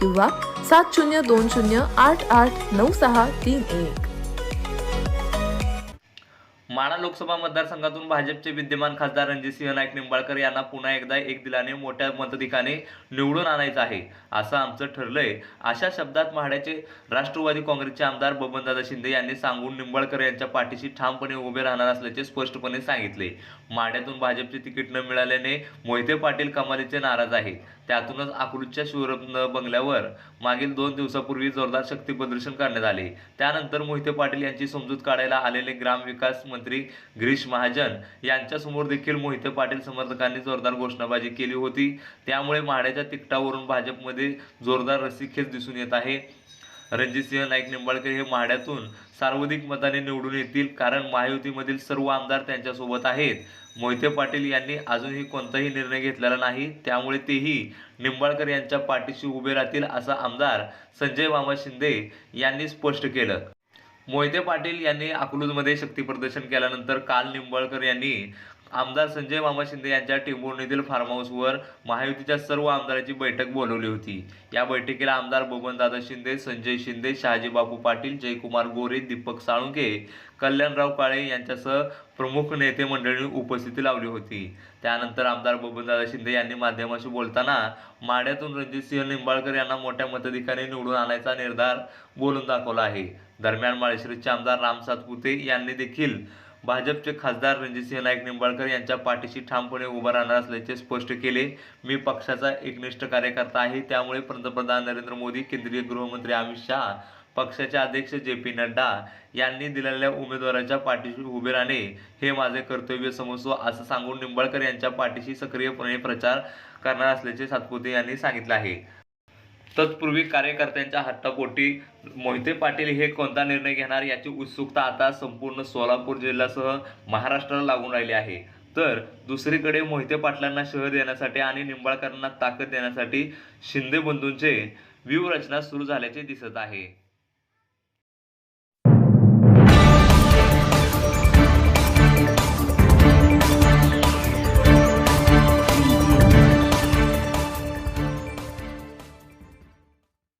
किंवा सात शून्य दोन शून्य आठ आठ नऊ सहा तीन एक. माणा लोकसभा मतदारसंघातून भाजपचे विद्यमान खासदार रणजितसिंह नाईक निंबाळकर यांना पुन्हा एकदा एक दिलाने मोठ्या मताधिकाने निवडून आणायचं आहे असं आमचं ठरलंय. अशा शब्दात म्हाड्याचे राष्ट्रवादी काँग्रेसचे आमदार बबनदादा शिंदे यांनी सांगून निंबाळकर यांच्या पाठीशी ठामपणे उभे राहणार असल्याचे स्पष्टपणे सांगितले. माड्यातून भाजपचे तिकीट न मिळाल्याने मोहिते पाटील कमालीचे नाराज आहेत त्यातूनच अकलूजच्या शिवरत्न बंगल्यावर मागील दोन दिवसापूर्वी जोरदार शक्ती प्रदर्शन करण्यात आले. त्यानंतर मोहिते पाटील यांची समजूत काढायला आलेले ग्रामविकास मंत्री गिरीश महाजन यांच्यासमोर देखील मोहिते पाटील समर्थकांनी जोरदार घोषणाबाजी केली होती. त्यामुळे म्हाड्याच्या तिकटावरून भाजपमध्ये जोरदार रस्सीखेच दिसून येत आहे. रणजितसिंह नाईक निंबाळकर हे माढ्यातून सार्वधिक मताने निवडून येतील कारण महायुतीमधील सर्व आमदार त्यांच्यासोबत आहेत. मोहिते पाटील यांनी अजूनही कोणताही निर्णय घेतलेला नाही. त्यामुळे तेही निंबाळकर यांच्या पाठीशी उभे राहतील असं आमदार संजय मामा शिंदे यांनी स्पष्ट केलं. मोहिते पाटील यांनी अकलूजमध्ये शक्ती प्रदर्शन केल्यानंतर काल निंबाळकर यांनी आमदार संजय मामा शिंदे यांच्या टिंबोर्णीतील फार्म हाऊसवर महायुतीच्या सर्व आमदारांची बैठक बोलवली होती. या बैठकीला आमदार बबनदादा शिंदे संजय शिंदे शहाजीबापू पाटील जयकुमार गोरे दीपक साळुंके कल्याणराव काळे यांच्यासह प्रमुख नेते मंडळी उपस्थिती लावली होती. त्यानंतर आमदार बबनदादा शिंदे यांनी माध्यमाशी बोलताना माढ्यातून रणजितसिंह निंबाळकर यांना मोठ्या मताधिकाने निवडून आणायचा निर्धार बोलून दाखवला आहे. दरम्यान माळेश्रीचे आमदार राम सातपुते यांनी देखील भाजपचे खासदार रणजितसिंह नाईक निंबाळकर यांच्या पाठीशी ठामपणे उभा राहणार असल्याचे स्पष्ट केले. मी पक्षाचा एकनिष्ठ कार्यकर्ता आहे. त्यामुळे पंतप्रधान नरेंद्र मोदी केंद्रीय गृहमंत्री अमित शहा पक्षाचे अध्यक्ष जे पी नड्डा यांनी दिलेल्या उमेदवाराच्या पाठीशी उभे राहणे हे माझे कर्तव्य समजतो असं सांगून निंबाळकर यांच्या पाठीशी सक्रियपणे प्रचार करणार असल्याचे सातपुते यांनी सांगितले आहे. तत्पूर्वी कार्यकर्त्यांच्या हट्टापोटी मोहिते पाटील हे कोणता निर्णय घेणार याची उत्सुकता आता संपूर्ण सोलापूर जिल्ह्यासह महाराष्ट्राला लागून राहिली आहे. तर दुसरीकडे मोहिते पाटलांना शह देण्यासाठी आणि निंबाळकरांना ताकद देण्यासाठी शिंदे बंधूंचे व्यूहरचना सुरू झाल्याचे दिसत आहे.